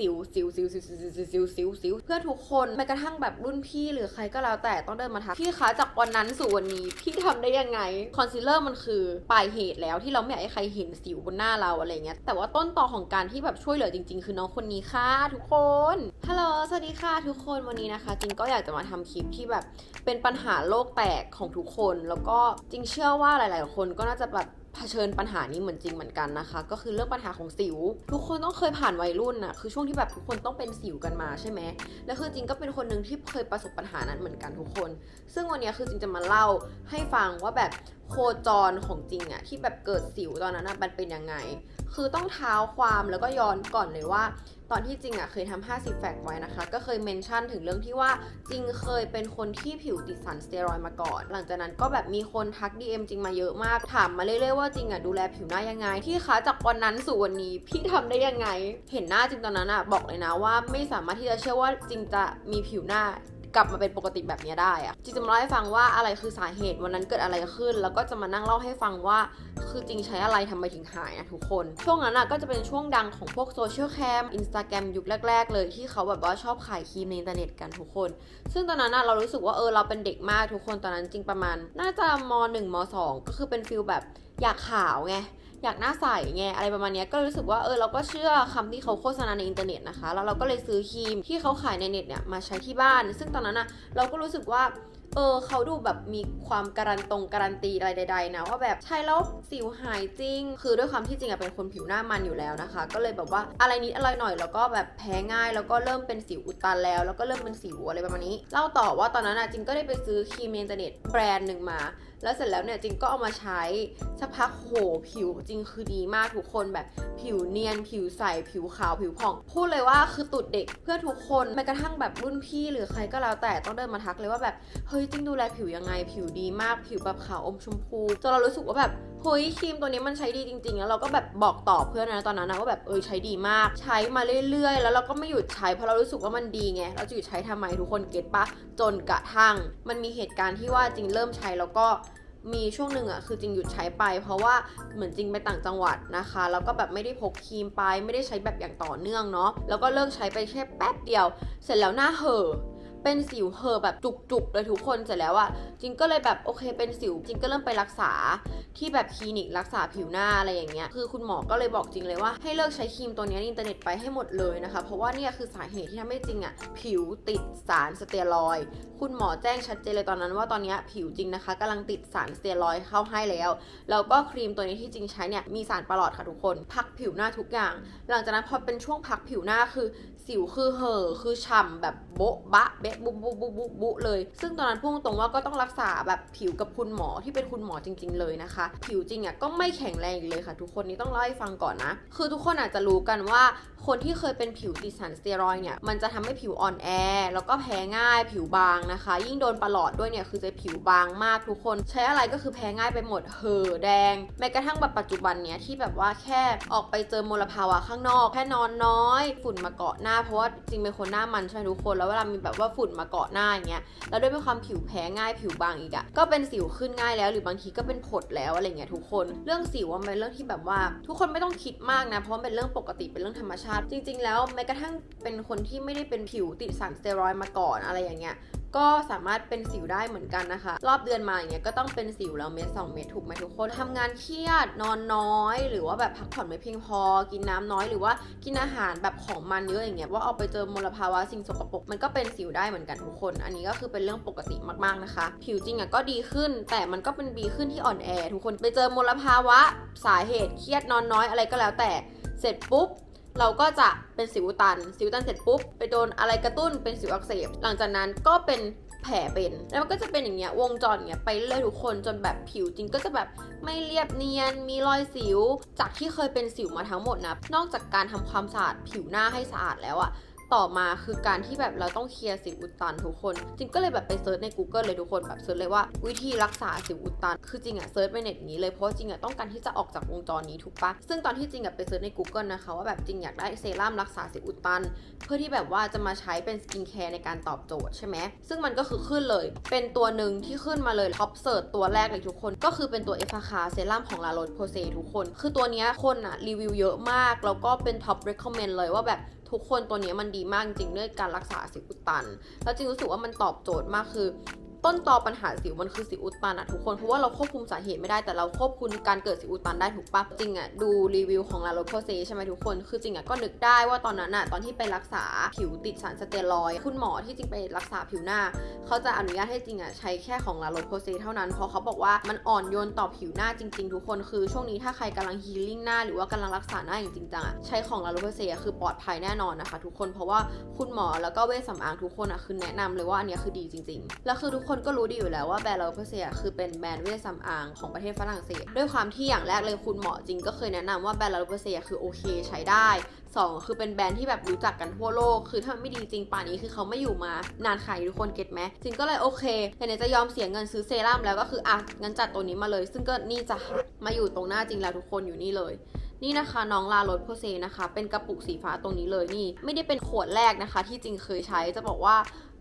สิวสิวสิวสิวสิวสิวสิวสิวสิวเพื่อทุกคนแม้กระทั่งแบบรุ่นพี่หรือใครก็แล้วแต่ต้องเดินมาทักพี่คะจากวันนั้นสู่วันนี้พี่ทำได้ยังไงคอนซีลเลอร์มันคือปลายเหตุแล้วที่เราไม่อยากให้ใครเห็นสิวบนหน้าเราอะไรเงี้ยแต่ว่าต้นตอของการที่แบบช่วยเหลือจริง ๆ คือน้องคนนี้ค่ะทุกคนฮัลโหลสวัสดีค่ะทุกคนวันนี้นะคะจริงก็อยากจะมาทำคลิปที่แบบเป็นปัญหาโลกแตกของทุกคน แล้วก็จริงเชื่อว่าหลาย ๆ คนก็น่าจะแบบ เผชิญปัญหานี้เหมือนจริงเหมือนกันนะคะ ก็คือเรื่องปัญหาของสิว ทุกคนต้องเคยผ่านวัยรุ่นอะคือช่วงที่แบบทุกคนต้องเป็นสิวกันมาใช่ไหมแล้วคือจริงก็เป็นคนหนึ่งที่เคยประสบปัญหานั้นเหมือนกันทุกคน ซึ่งวันนี้คือจริงจะมาเล่าให้ฟังว่าแบบ โคจรของจริงอะที่แบบเกิดสิวตอนนั้นอะมันเป็นยังไง คือต้องเท้าความแล้วก็ย้อนก่อนเลยว่า ตอนที่จริงอะเคยทำ50 แฟกไว้นะคะ ก็เคยเมนชั่นถึงเรื่องที่ว่าจริงเคยเป็นคนที่ผิวติดสารสเตียรอยด์มาก่อน หลังจากนั้นก็แบบมีคนทัก DM จริงมาเยอะมาก ถามมาเรื่อยๆว่าจริงอะดูแลผิวหน้ายังไง ที่คะจากวันนั้นสู่วันนี้พี่ทำได้ยังไง เห็นหน้าจริงตอนนั้นอะบอกเลยนะว่าไม่สามารถที่จะเชื่อว่าจริงจะมีผิวหน้า กลับมาเป็นปกติแบบนี้ได้อะจริงจะมาเล่าให้ฟังว่าอะไรคือสาเหตุวันนั้นเกิดอะไรขึ้น แล้วก็จะมานั่งเล่าให้ฟังว่า คือจริงใช้อะไรทำไมถึงหายนะทุกคน ช่วงนั้นอะก็จะเป็นช่วงดังของพวกโซเชียลแคมอินสตาแกรมยุคแรก ๆ เลยที่เขาแบบว่าชอบขายครีมในอินเทอร์เน็ตกันทุกคน ซึ่งตอนนั้นอะเรารู้สึกว่าเออเราเป็นเด็กมากทุกคนตอนนั้นจริงประมาณ น่าจะม .1 ม .2 ก็คือเป็นฟิลแบบอยากขาวไง อยากหน้าใสไงอะไรประมาณนี้ก็รู้สึกว่าเออเราก็เชื่อคำที่เขาโฆษณาในอินเทอร์เน็ตนะคะแล้วเราก็เลยซื้อครีมที่เขาขายในเน็ตเนี่ยมาใช้ที่บ้าน ซึ่งตอนนั้นอะเราก็รู้สึกว่าเออเขาดูแบบมีความการันตรงการันตีอะไรใด ๆ นะว่าแบบใช้แล้วสิวหายจริง คือด้วยความที่จริงอะเป็นคนผิวหน้ามันอยู่แล้วนะคะ ก็เลยแบบว่าอะไรนิดอะไรหน่อยแล้วก็แบบแพ้ง่าย แล้วก็เริ่มเป็นสิวอุดตันแล้ว แล้วก็เริ่มเป็นสิวอะไรประมาณนี้เล่าต่อว่าตอนนั้นอะจริงก็ได้ไปซื้อครีมในอินเทอร์เน็ตแบรนด์หนึ่งมา แล้วเสร็จแล้วเนี่ยจริงก็เอามาใช้สักพักโหผิวจริงคือดีมากทุกคนแบบผิวเนียน ผิวใสผิวขาวผิวผ่อง พูดเลยว่าคือตุดเด็กเพื่อทุกคนแม้กระทั่งแบบรุ่นพี่หรือใครก็แล้วแต่ต้องเดินมาทักเลยว่าแบบเฮ้ยจริงดูแลผิวยังไง ผิวดีมากผิวแบบขาวอมชมพูจนเรารู้สึกว่าแบบ เฮ้ยครีมตัวนี้มันใช้ดีจริงๆ แล้วเราก็แบบบอกต่อเพื่อนนะตอนนั้นนะว่าแบบเออใช้ดีมาก ใช้มาเรื่อยๆ แล้วเราก็ไม่หยุดใช้เพราะเรารู้สึกว่ามันดีไง เราจะหยุดใช้ทำไมทุกคนเก็ตปะจนกระทั่ง มันมีเหตุการณ์ที่ว่าจริงเริ่มใช้แล้วก็มีช่วงหนึ่งอะคือจริงหยุดใช้ไป เพราะว่าเหมือนจริงไปต่างจังหวัดนะคะ แล้วก็แบบไม่ได้พกครีมไป ไม่ได้ใช้แบบอย่างต่อเนื่องเนาะแล้วก็เลิกใช้ไปแค่แป๊บเดียว เสร็จแล้วหน้าเห่อ เป็นสิวเหอแบบจุกๆเลยทุกคนเสร็จแล้วอะจิงก็เลยแบบโอเคเป็นสิวจิงก็เริ่มไปรักษาที่แบบคลินิกรักษาผิวหน้าอะไรอย่างเงี้ยคือคุณหมอก็เลยบอกจริงเลยว่าให้เลิกใช้ครีมตัวนี้ในอินเทอร์เน็ตไปให้หมดเลยนะคะเพราะว่าเนี่ยคือสาเหตุที่ทำให้จริงอะผิวติดสารสเตียรอย คุณหมอแจ้งชัดเจนเลยตอนนั้นว่าตอนนี้ผิวจริงนะคะกำลังติดสารสเตียรอยเข้าให้แล้วแล้วก็ครีมตัวนี้ที่จริงใช้เนี่ยมีสารประหลอดค่ะทุกคน พักผิวหน้าทุกอย่าง หลังจากนั้นพอเป็นช่วงพักผิวหน้าคือ สิวคือเห่อคือฉ่ำแบบโบ๊ะบะเบะบุบุบุบุบุเลย ซึ่งตอนนั้นพุ่งตรงว่าก็ต้องรักษาแบบผิวกับคุณหมอที่เป็นคุณหมอจริง ๆ เลยนะคะ ผิวจริงอะก็ไม่แข็งแรงอีกเลยค่ะ ทุกคนนี่ต้องเล่าให้ฟังก่อนนะ คือทุกคนอาจจะรู้กันว่า คนที่เคยเป็นผิวติดสารสเตียรอยเนี่ยมันจะทำให้ผิวอ่อนแอ แล้วก็แพ้ง่ายผิวบางนะคะ ยิ่งโดนประหลอดด้วยเนี่ยคือจะผิวบางมากทุกคน ใช้อะไรก็คือแพ้ง่ายไปหมดเห่อแดง แม้กระทั่งแบบปัจจุบันเนี่ยที่แบบว่าแค่ออกไปเจอมลภาวะข้างนอก แค่นอนน้อย ฝุ่นมาเกาะหน้าเพราะว่าจริงเป็นคนหน้ามันใช่ไหมทุกคน แล้วเวลามีแบบว่าฝุ่นมาเกาะหน้าอย่างเงี้ย แล้วด้วยเป็นความผิวแพ้ง่ายผิวบางอีกอะก็เป็นสิวขึ้นง่ายแล้ว หรือบางทีก็เป็นผดแล้วอะไรเงี้ยทุกคน เรื่องสิวมันเป็นเรื่องที่แบบว่า ทุกคนไม่ต้องคิดมากนะ เพราะมันเป็นเรื่องปกติเป็นเรื่องธรรมชาติ จริง ๆ แล้วแม้กระทั่งเป็นคนที่ไม่ได้เป็นผิวติดสารสเตียรอยด์มาก่อนอะไรอย่างเงี้ย ก็สามารถเป็นสิวได้เหมือนกันนะคะ รอบเดือนมาอย่างเงี้ยก็ต้องเป็นสิวแล้วเม็ดสองเม็ดถูกไหมทุกคนทำงานเครียดนอนน้อย หรือว่าแบบพักผ่อนไม่เพียงพอ กินน้ำน้อยหรือว่ากินอาหารแบบของมันเยอะอย่างเงี้ยว่าเอาไปเจอมลภาวะสิ่งสกปรกมันก็เป็นสิวได้เหมือนกันทุกคน อันนี้ก็คือเป็นเรื่องปกติมากๆนะคะ ผิวจริงอะก็ดีขึ้น แต่มันก็เป็นดีขึ้นที่อ่อนแอทุกคนไปเจอมลภาวะสาเหตุเครียดนอนน้อยอะไรก็แล้วแต่เสร็จปุ๊บ เราก็จะเป็นสิวตัน สิวตันเสร็จปุ๊บ ไปโดนอะไรกระตุ้นเป็นสิวอักเสบ หลังจากนั้นก็เป็นแผลเป็น แล้วมันก็จะเป็นอย่างเงี้ยวงจรเงี้ยไปเรื่อยทุกคนจนแบบผิวจริงก็จะแบบไม่เรียบเนียน มีรอยสิว จากที่เคยเป็นสิวมาทั้งหมดนะ นอกจากการทำความสะอาดผิวหน้าให้สะอาดแล้วอะ ต่อมาคือการที่แบบเราต้องเคลียร์สิวอุดตันทุกคน จริงก็เลยแบบไปเซิร์ชใน Google เลยทุกคนแบบเซิร์ชเลยว่าวิธีรักษาสิวอุดตัน คือจริงอะเซิร์ชไปเน็ตนี้เลยเพราะว่าจริงอะต้องการที่จะออกจากวงจรนี้ถูกปะซึ่งตอนที่จริงอะไปเซิร์ชใน Google นะคะว่าแบบจริงอยากได้เซรั่มรักษาสิวอุดตัน เพื่อที่แบบว่าจะมาใช้เป็นสกินแคร์ในการตอบโจทย์ใช่ไหมซึ่งมันก็คือขึ้นเลย เป็นตัวหนึ่งที่ขึ้นมาเลยท็อปเซิร์ตตัวแรกเลยทุกคน ก็คือเป็นตัวเอฟาคาเซรั่มของลาโรสโพเซทุกคน คือตัวเนี้ยคนอะรีวิวเยอะมากแล้วก็เป็นท็อป recommend เลยว่าแบบ ทุกคนตัวนี้มันดีมากจริงๆเรื่องการรักษาสิวอุดตัน แล้วจริงรู้สึกว่ามันตอบโจทย์มากคือ ต้นตอปัญหาสิวมันคือสิวอุดตันอะทุกคนเพราะว่าเราควบคุมสาเหตุไม่ได้แต่เราควบคุมการเกิดสิวอุดตันได้ถูกปะจริงอะดูรีวิวของลาโรโพเซใช่ไหมทุกคนคือจริงอะก็นึกได้ว่าตอนนั้นอะตอนที่ไปรักษาผิวติดสารสเตียรอยคุณหมอที่จริงไปรักษาผิวหน้า เขาจะอนุญาตให้จริงอะใช้แค่ของลาโรโพเซเท่านั้นเพราะเขาบอกว่ามันอ่อนโยนต่อผิวหน้าจริง ๆ ทุกคนคือช่วงนี้ถ้าใครกำลังฮีลิ่งหน้าหรือว่ากำลังรักษาหน้าอย่างจริงจังอะใช้ของลาโรโพเซคือปลอดภัยแน่นอนนะคะ ทุกคนเพราะว่าคุณหมอแล้วก็เวชสำอางทุกคนอะคือแนะนำเลยว่าอันนี้คือดีจริง ๆ แล้วคือทุกคนก็รู้ดีอยู่แล้วว่าแบรนด์ลาโรโพเซคือเป็นแบรนด์เวชสำอางของประเทศฝรั่งเศส ด้วยความที่อย่างแรกเลยคุณหมอจริงก็เคยแนะนำว่าแบรนด์ลาโรโพเซคือโอเคใช้ได้สองคือเป็นแบรนด์ที่แบบรู้จักกันทั่วโลก คือถ้ามันไม่ดีจริงป่านนี้คือเขาไม่อยู่มานานขายทุกคนเก็ตไหมจริงก็เลยโอเคแต่เนี่ยจะยอมเสียเงินซื้อเซรั่มแล้วก็คืออะงั้นจัดตัวนี้มาเลย ซึ่งก็นี่จะมาอยู่ตรงหน้าจริงแล้วทุกคนอยู่นี่เลยนี่นะคะน้องลาโรสโพเซนะคะ เป็นกระปุกสีฟ้าตรงนี้เลยนี่ ไม่ได้เป็นขวดแรกนะคะ ที่จริงเคยใช้จะบอกว่า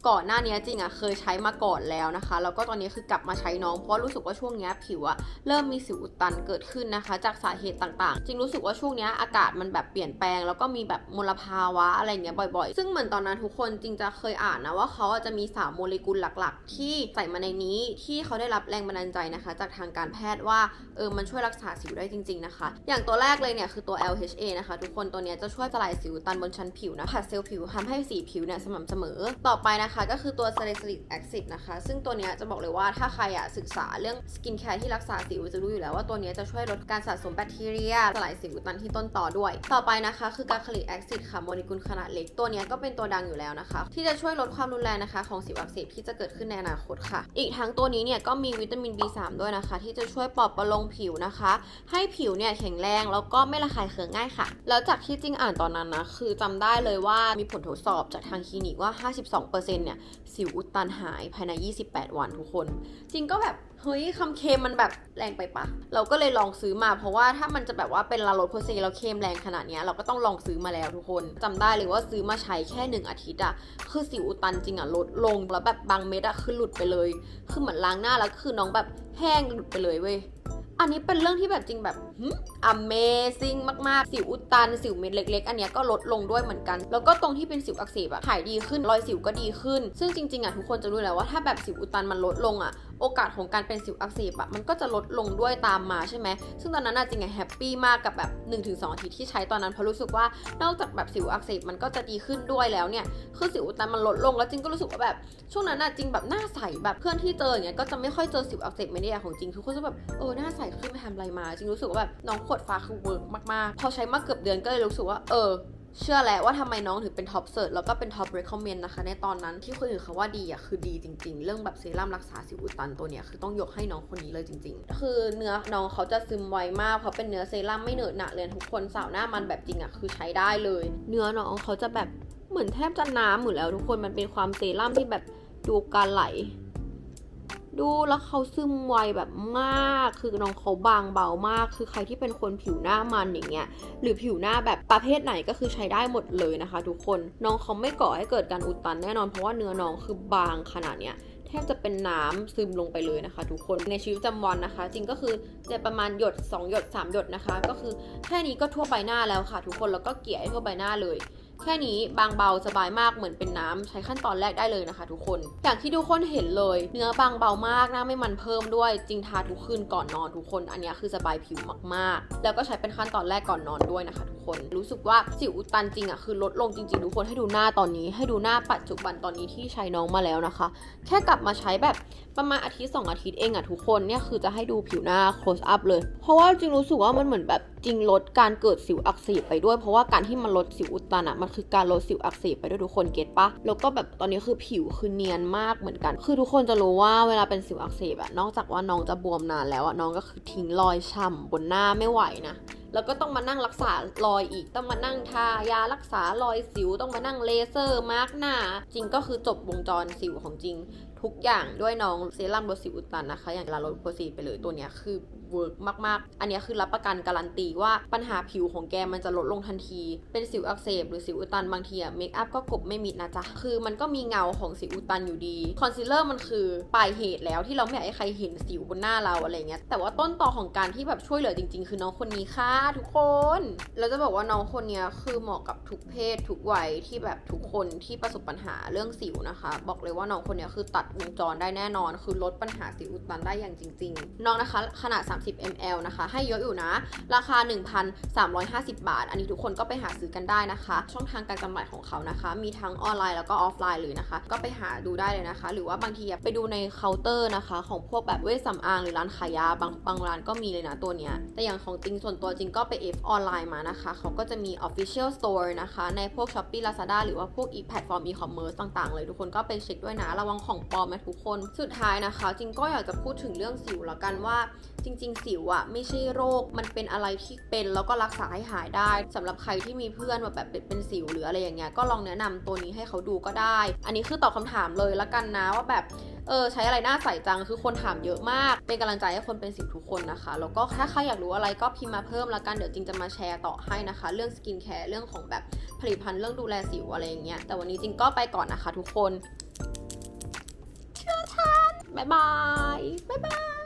ก่อนหน้านี้จริงอะเคยใช้มาก่อนแล้วนะคะ แล้วก็ตอนนี้คือกลับมาใช้น้องเพราะรู้สึกว่าช่วงเนี้ยผิวอะเริ่มมีสิวอุดตันเกิดขึ้นนะคะ จากสาเหตุต่างๆ จริงรู้สึกว่าช่วงเนี้ยอากาศมันแบบเปลี่ยนแปลง แล้วก็มีแบบมลภาวะอะไรเงี้ยบ่อยๆ ซึ่งเหมือนตอนนั้นทุกคนจริงจะเคยอ่านนะว่าเขาจะมีสามโมเลกุลหลักๆ ที่ใส่มาในนี้ที่เขาได้รับแรงบันดาลใจนะคะ จากทางการแพทย์ว่าเออมันช่วยรักษาสิวได้จริง ๆนะคะ อย่างตัวแรกเลยเนี่ยคือตัว LHA นะคะ ทุกคนตัวเนี้ยจะช่วยสลายสิวอุดตันบนชั้นผิวนะผัดเซลล์ผิวทำให้สีผิวเนี่ยสม่ำเสมอต่อไปนะคะก็คือตัว salicylic acid นะคะ ซึ่งตัวนี้จะบอกเลยว่าถ้าใครอะศึกษาเรื่องสกินแคร์ที่รักษาสิวจะรู้อยู่แล้วว่าตัวนี้จะช่วยลดการสะสมแบคทีเรียสลายสิวตันที่ต้นต่อด้วย ต่อไปนะคะ คือกาคลิกแอซิดค่ะโมเลกุลขนาดเล็กตัวนี้ก็เป็นตัวดังอยู่แล้วนะคะ ที่จะช่วยลดความรุนแรงนะคะ ของสิวอักเสบที่จะเกิดขึ้นในอนาคตค่ะ อีกทั้งตัวนี้เนี่ยก็มีวิตามิน B3 ด้วยนะคะ ที่จะช่วยปลอบประโลมผิวนะคะ ให้ผิวเนี่ยแข็งแรงแล้วก็ไม่ระคายเคืองง่ายค่ะ แล้วจากที่จริงอ่านตอนนั้นนะคือจำได้เลยว่ามีผลทดสอบจากทางคลินิกว่า 52%เนี่ยสิวอุดตันหายภายใน 28 วันทุกคน จริงก็แบบเฮ้ยคำเคลมมันแบบแรงไปปะ เราก็เลยลองซื้อมาเพราะว่าถ้ามันจะแบบว่าเป็นลาโรสโพเซเราเคลมแรงขนาดนี้เราก็ต้องลองซื้อมาแล้วทุกคนจำได้เลยว่าซื้อมาใช้แค่หนึ่งอาทิตย์อะคือสิวอุดตันจริงอะลดลงแล้วแบบบางเม็ดอะคือหลุดไปเลย คือเหมือนล้างหน้าแล้วคือน้องแบบแห้งหลุดไปเลยเว้ย อันนี้เป็นเรื่องที่แบบจริงแบบ Amazing มากๆ สิวอุดตัน สิวเม็ดเล็ก ๆ อันเนี้ยก็ลดลงด้วยเหมือนกัน แล้วก็ตรงที่เป็นสิวอักเสบอะหายดีขึ้น รอยสิวก็ดีขึ้น ซึ่งจริงๆอะทุกคนจะรู้แล้วว่าถ้าแบบสิวอุดตันมันลดลงอะ โอกาสของการเป็นสิวอักเสบอะมันก็จะลดลงด้วยตามมาใช่ไหม ซึ่งตอนนั้นอะจริงอะแฮปปี้มากกับแบบ 1-2อาทิตย์ที่ใช้ตอนนั้นเพราะรู้สึกว่านอกจากแบบสิวอักเสบมันก็จะดีขึ้นด้วยแล้วเนี่ย คือสิวอุดตันมันลดลงแล้วจริงก็รู้สึกว่าแบบ ช่วงนั้นอะจริงแบบหน้าใสแบบเพื่อนที่เจออย่างเงี้ยก็จะไม่ค่อยเจอสิวอักเสบไม่ได้ของจริงทุกคนจะแบบเออหน้าใสขึ้นไปทำอะไรมา จริงรู้สึกว่าแบบน้องขวดฟ้าคือเวิร์กมากๆพอใช้มาเกือบเดือนก็เลยรู้สึกว่าเออ เชื่อแล้วว่าทำไมน้องถึงเป็นท็อปเซิร์ชแล้วก็เป็นท็อปเรคคอมเมนต์นะคะ ในตอนนั้นที่คนอื่นเขาว่าดีอะคือดีจริง ๆ เรื่องแบบเซรั่มรักษาสิวอุดตันตัวเนี้ยคือต้องยกให้น้องคนนี้เลยจริง ๆ คือเนื้อน้องเขาจะซึมไวมากเพราะเป็นเนื้อเซรั่มไม่เหนอะหนะเลยทุกคนสาวหน้ามันแบบจริงอะคือใช้ได้เลย เนื้อน้องเขาจะแบบเหมือนแทบจะน้ำอยู่แล้วทุกคนมันเป็นความเซรั่มที่แบบดูการไหล ดูแล้วเขาซึมไวแบบมาก คือน้องเขาบางเบามาก คือใครที่เป็นคนผิวหน้ามันอย่างเงี้ย หรือผิวหน้าแบบประเภทไหนก็คือใช้ได้หมดเลยนะคะ ทุกคน น้องเขาไม่ก่อให้เกิดการอุดตันแน่นอน เพราะว่าเนื้อน้องคือบางขนาดเนี้ยแทบจะเป็นน้ำซึมลงไปเลยนะคะ ทุกคนในชีวิตประจำวันนะคะ จริงก็คือจะประมาณหยด 2 หยด 3 หยดนะคะ ก็คือแค่นี้ก็ทั่วใบหน้าแล้วค่ะ ทุกคนแล้วก็เกลี่ยให้ทั่วใบหน้าเลย แค่นี้บางเบาสบายมากเหมือนเป็นน้ำใช้ขั้นตอนแรกได้เลยนะคะ ทุกคน อย่างที่ทุกคนเห็นเลย เนื้อบางเบามากหน้าไม่มันเพิ่มด้วยจริงทาทุกคืนก่อนนอนทุกคน อันนี้คือสบายผิวมากๆ แล้วก็ใช้เป็นขั้นตอนแรกก่อนนอนด้วยนะคะ ทุกคนรู้สึกว่าสิวอุดตันจริงอะคือลดลงจริงๆทุกคนให้ดูหน้าตอนนี้ ให้ดูหน้าปัจจุบันตอนนี้ที่ใช้น้องมาแล้วนะคะ แค่กลับมาใช้แบบ ประมาณอาทิตย์สองอาทิตย์เองอะทุกคนเนี่ยคือจะให้ดูผิวหน้า close up เลย เพราะว่าจริงรู้สึกว่ามันเหมือนแบบจริงลดการเกิดสิวอักเสบไปด้วย เพราะว่าการที่มันลดสิวอุดตันอะมันคือการลดสิวอักเสบไปด้วยทุกคนเก็ตปะแล้วก็แบบตอนนี้คือผิวคือเนียนมากเหมือนกัน คือทุกคนจะรู้ว่าเวลาเป็นสิวอักเสบอะนอกจากว่าน้องจะบวมนานแล้วอะน้องก็คือทิ้งรอยช่ำบนหน้าไม่ไหวนะแล้วก็ต้องมานั่งรักษารอยอีก ต้องมานั่งทายารักษารอยสิว ต้องมานั่งเลเซอร์มาร์กหน้า จริงก็คือจบวงจรสิวของจริง ทุกอย่างด้วยน้องเซรั่มลดสิวอุดตันนะคะ อย่างลาโรโพซีไปเลยตัวเนี้ยคือ เวิร์กมากๆ อันเนี้ยคือรับประกันการันตีว่าปัญหาผิวของแกมันจะลดลงทันที เป็นสิวอักเสบหรือสิวอุดตันบางทีอะเมคอัพก็กลบไม่มิดนะจ๊ะ คือมันก็มีเงาของสิวอุดตันอยู่ดี คอนซีลเลอร์มันคือปลายเหตุแล้วที่เราไม่อยากให้ใครเห็นสิวบนหน้าเราอะไรเงี้ย แต่ว่าต้นต่อของการที่แบบช่วยเหลือจริง ๆ คือน้องคนนี้ค่ะทุกคนแล้วจะบอกว่าน้องคนเนี้ยคือเหมาะกับทุกเพศทุกวัยที่แบบทุกคนที่ประสบปัญหาเรื่องสิวนะคะ บอกเลยว่าน้องคนเนี้ยคือตัดวงจรได้แน่นอน คือลดปัญหาสิวอุดตันได้อย่างจริง ๆ น้องนะคะขนาด30 ml นะคะ ให้เยอะอยู่นะ ราคา 1,350 บาท อันนี้ทุกคนก็ไปหาซื้อกันได้นะคะ ช่องทางการจำหน่ายของเขานะคะ มีทั้งออนไลน์แล้วก็ออฟไลน์เลยนะคะ ก็ไปหาดูได้เลยนะคะ หรือว่าบางทีไปดูในเคาน์เตอร์นะคะ ของพวกแบบเวชสำอางหรือร้านขายยาบางบางร้านก็มีเลยนะตัวเนี้ย แต่อย่างของจริงส่วนตัวจริงก็ไป F อฟออนไลน์มานะคะ เขาก็จะมี Official Store นะคะ ในพวก Shopee Lazada หรือว่าพวกอีแพลตฟอร์ม e-commerce ต่างๆเลยทุกคนก็ไปเช็คด้วยนะระวังของปลอมนะทุกคน สุดท้ายนะคะ จริงก็อยากจะพูดถึงเรื่องสิวละกันว่าจริงๆ สิวอะไม่ใช่โรค มันเป็นอะไรที่เป็นแล้วก็รักษาให้หายได้สำหรับใครที่มีเพื่อนแบบแบบเป็นสิวหรืออะไรอย่างเงี้ยก็ลองแนะนำตัวนี้ให้เขาดูก็ได้ อันนี้คือตอบคำถามเลยละกันนะว่าแบบเออใช้อะไรหน้าใสจังคือคนถามเยอะมาก เป็นกำลังใจให้คนเป็นสิวทุกคนนะคะ แล้วก็ถ้าใครอยากรู้อะไรก็พิมพ์มาเพิ่มละกันเดี๋ยวจริงจะมาแชร์ต่อให้นะคะ เรื่องสกินแคร์เรื่องของแบบผลิตภัณฑ์เรื่องดูแลสิวอะไรอย่างเงี้ยแต่วันนี้จริงก็ไปก่อนนะคะ ทุกคนเชื่อฉันบ๊ายบายบ๊ายบาย